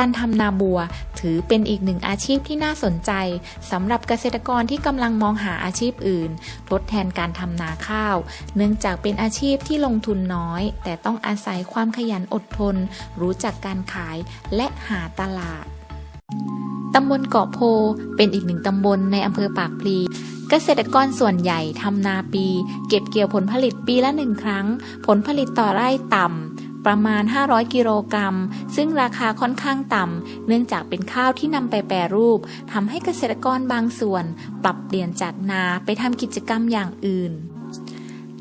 การทำนาบัว ถือเป็นอีกหนึ่งอาชีพที่น่าสนใจสำหรับเกษตรกรที่กำลังมองหาอาชีพอื่น ทดแทนการทำนาข้าว เนื่องจากเป็นอาชีพที่ลงทุนน้อย แต่ต้องอาศัยความขยันอดทน รู้จักการขายและหาตลาดตำบลเกาะโพเป็นอีกหนึ่งตำบลในอำเภอปากพลีเกษตรกรส่วนใหญ่ทำนาปี เก็บเกี่ยวผลผลิตปีละหนึ่งครั้ง ผลผลิตต่อไร่ต่ำ ประมาณ 500 กิโลกรัม ซึ่งราคาค่อนข้างต่ำ เนื่องจากเป็นข้าวที่นำไปแปรรูปทำให้เกษตรกรบางส่วน ปรับเปลี่ยนจากนาไปทำกิจกรรมอย่างอื่น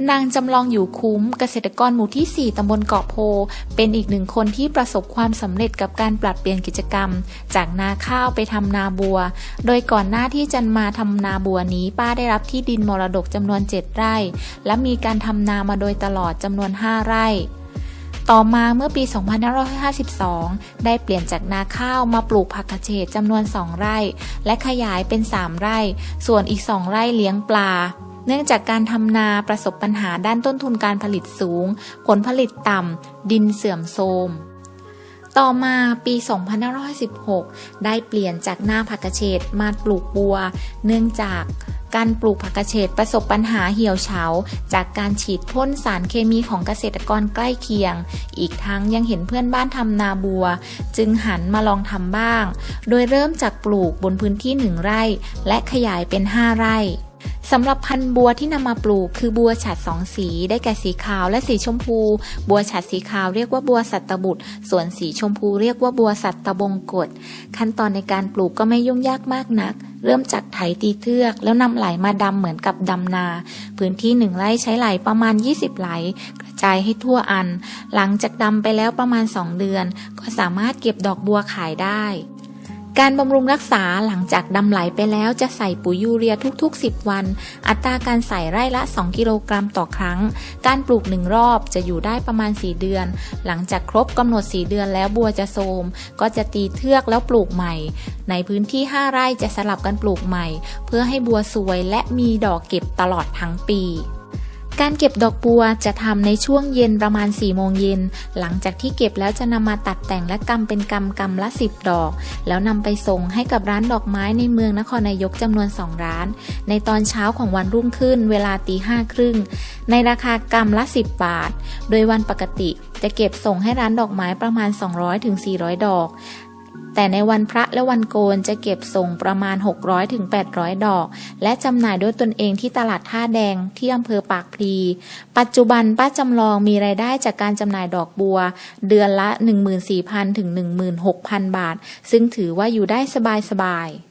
นางจำลองอยู่คุ้มเกษตรกรหมู่ที่ 4 ตำบลเกาะโพ เป็นอีกหนึ่งคนที่ประสบความสำเร็จกับการปรับเปลี่ยนกิจกรรม จากนาข้าวไปทำนาบัว โดยก่อนหน้าที่จะมาทำนาบัวนี้ ป้าได้รับที่ดินมรดกจำนวน 7 ไร่ และมีการทำนามาโดยตลอดจำนวน 5 ไร่ ต่อมาเมื่อปี 2552 ได้เปลี่ยนจากนาข้าวมาปลูกผักกระเฉดจำนวน 2 ไร่ และขยายเป็น 3 ไร่ ส่วนอีก 2 ไร่เลี้ยงปลา เนื่องจากการทำนาประสบปัญหาด้านต้นทุนการผลิตสูง ผลผลิตต่ำ ดินเสื่อมโทรมต่อมาปี 2516 ได้เปลี่ยนจากนาผักกระเฉดมาปลูกบัว เนื่องจาก การปลูกผักกระเฉดประสบปัญหาเหี่ยวเฉา จากการฉีดพ่นสารเคมีของเกษตรกรใกล้เคียง อีกทั้งยังเห็นเพื่อนบ้านทำนาบัว จึงหันมาลองทำบ้าง โดยเริ่มจากปลูกบนพื้นที่หนึ่งไร่ และขยายเป็น 5 ไร่ สำหรับพันธุ์บัวที่นำมาปลูกคือบัวฉัดสองสีได้แก่สีขาวและสีชมพู บัวฉัดสีขาวเรียกว่าบัวสัตตบุตร ส่วนสีชมพูเรียกว่าบัวสัตบงกฎขั้นตอนในการปลูกก็ไม่ยุ่งยากมากนัก เริ่มจากไถตีเทือก แล้วนำไหลมาดำเหมือนกับดำนา พื้นที่หนึ่งไร่ใช้ไหลประมาณ 20 ไหล กระจายให้ทั่วอัน หลังจากดำไปแล้วประมาณ 2 เดือน ก็สามารถเก็บดอกบัวขายได้ การบำรุงรักษาหลังจากดำไหลไปแล้วจะใส่ปุ๋ยยูเรียทุก ๆ 10 วัน อัตราการใส่ไร่ละ 2 กิโลกรัมต่อครั้ง การปลูกหนึ่งรอบจะอยู่ได้ประมาณ 4 เดือน หลังจากครบกำหนด 4 เดือนแล้วบัวจะโทมก็จะตีเทือกแล้วปลูกใหม่ ในพื้นที่ 5 ไร่จะสลับกันปลูกใหม่ เพื่อให้บัวสวยและมีดอกเก็บตลอดทั้งปี การเก็บดอกบัวจะทำในช่วงเย็นประมาณ4โมงเย็น หลังจากที่เก็บแล้วจะนำมาตัดแต่งและกำเป็นกำกำละ 10 ดอก แล้วนำไปส่งให้กับร้านดอกไม้ในเมืองนครนายกจำนวน 2 ร้าน ในตอนเช้าของวันรุ่งขึ้น เวลาตีห้าครึ่ง ในราคากำละ 10 บาท โดยวันปกติจะเก็บส่งให้ร้านดอกไม้ประมาณ 200-400 ดอก แต่ในวันพระและวันโกนจะเก็บส่งประมาณ 600-800 ดอก และจำหน่ายด้วยตนเองที่ตลาดท่าแดงที่อำเภอปากพลี ปัจจุบันป้าจำลองมีรายได้จากการจำหน่ายดอกบัว เดือนละ 14,000ถึง16,000 บาท ซึ่งถือว่าอยู่ได้สบายๆ